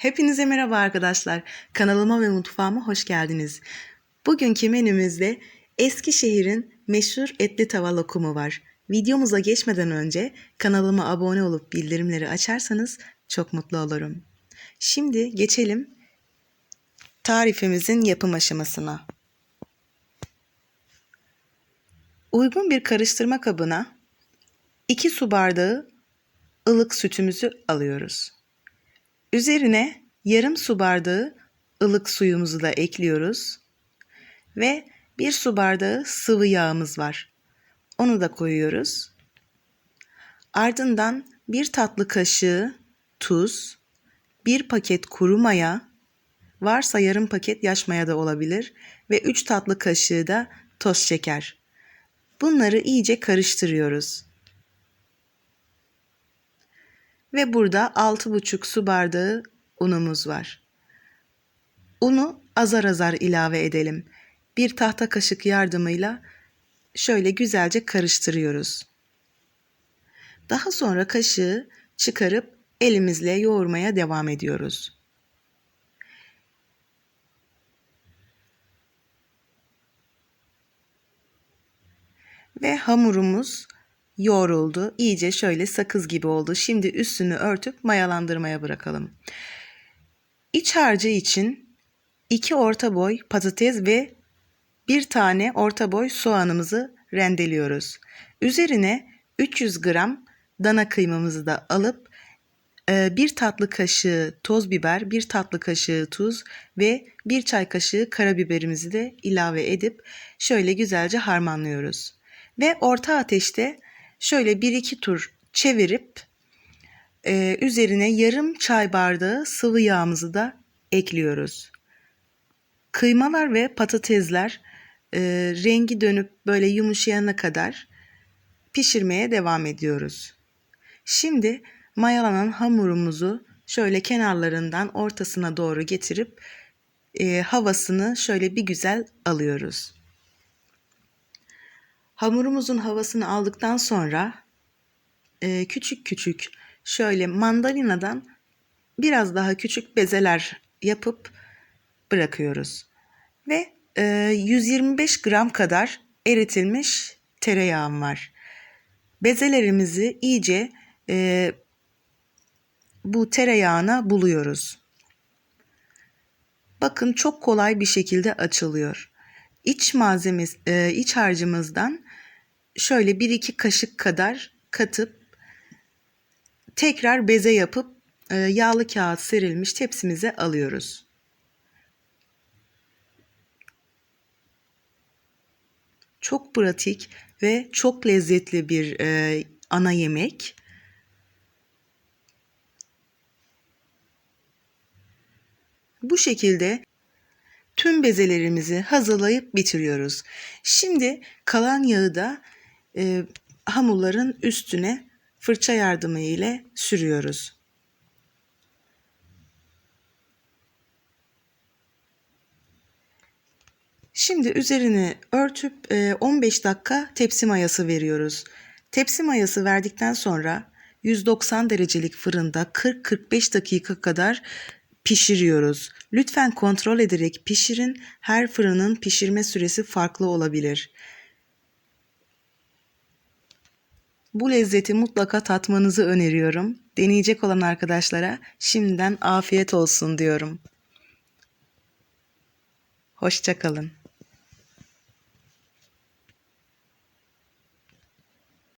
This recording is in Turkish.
Hepinize merhaba arkadaşlar. Kanalıma ve mutfağıma hoş geldiniz. Bugünkü menümüzde Eskişehir'in meşhur etli tava lokumu var. Videomuza geçmeden önce kanalıma abone olup bildirimleri açarsanız çok mutlu olurum. Şimdi geçelim tarifimizin yapım aşamasına. Uygun bir karıştırma kabına 2 su bardağı ılık sütümüzü alıyoruz. Üzerine yarım su bardağı ılık suyumuzu da ekliyoruz. Ve bir su bardağı sıvı yağımız var. Onu da koyuyoruz. Ardından bir tatlı kaşığı tuz, bir paket kuru maya, varsa yarım paket yaş maya da olabilir ve 3 tatlı kaşığı da toz şeker. Bunları iyice karıştırıyoruz. Ve burada 6,5 su bardağı unumuz var. Unu azar azar ilave edelim. Bir tahta kaşık yardımıyla şöyle güzelce karıştırıyoruz. Daha sonra kaşığı çıkarıp elimizle yoğurmaya devam ediyoruz. Ve hamurumuz yoğruldu. İyice şöyle sakız gibi oldu. Şimdi üstünü örtüp mayalandırmaya bırakalım. İç harcı için 2 orta boy patates ve bir tane orta boy soğanımızı rendeliyoruz. Üzerine 300 gram dana kıymamızı da alıp e, bir tatlı kaşığı toz biber, bir tatlı kaşığı tuz ve bir çay kaşığı karabiberimizi de ilave edip şöyle güzelce harmanlıyoruz. Ve orta ateşte şöyle bir iki tur çevirip e, üzerine yarım çay bardağı sıvı yağımızı da ekliyoruz. Kıymalar ve patatesler e, rengi dönüp böyle yumuşayana kadar pişirmeye devam ediyoruz. Şimdi mayalanan hamurumuzu şöyle kenarlarından ortasına doğru getirip e, havasını şöyle bir güzel alıyoruz. Hamurumuzun havasını aldıktan sonra e, küçük küçük şöyle mandalinadan biraz daha küçük bezeler yapıp bırakıyoruz. Ve e, 125 gram kadar eritilmiş tereyağım var. Bezelerimizi iyice e, bu tereyağına buluyoruz. Bakın çok kolay bir şekilde açılıyor. İç malzemesi, e, iç harcımızdan şöyle 1-2 kaşık kadar katıp tekrar beze yapıp e, yağlı kağıt serilmiş tepsimize alıyoruz. Çok pratik ve çok lezzetli bir e, ana yemek. Bu şekilde tüm bezelerimizi hazırlayıp bitiriyoruz. Şimdi kalan yağı da e, hamurların üstüne fırça yardımı ile sürüyoruz. Şimdi üzerini örtüp 15 dakika tepsi mayası veriyoruz. Tepsi mayası verdikten sonra 190 derecelik fırında 40-45 dakika kadar pişiriyoruz. Lütfen kontrol ederek pişirin. Her fırının pişirme süresi farklı olabilir. Bu lezzeti mutlaka tatmanızı öneriyorum. Deneyecek olan arkadaşlara şimdiden afiyet olsun diyorum. Hoşçakalın.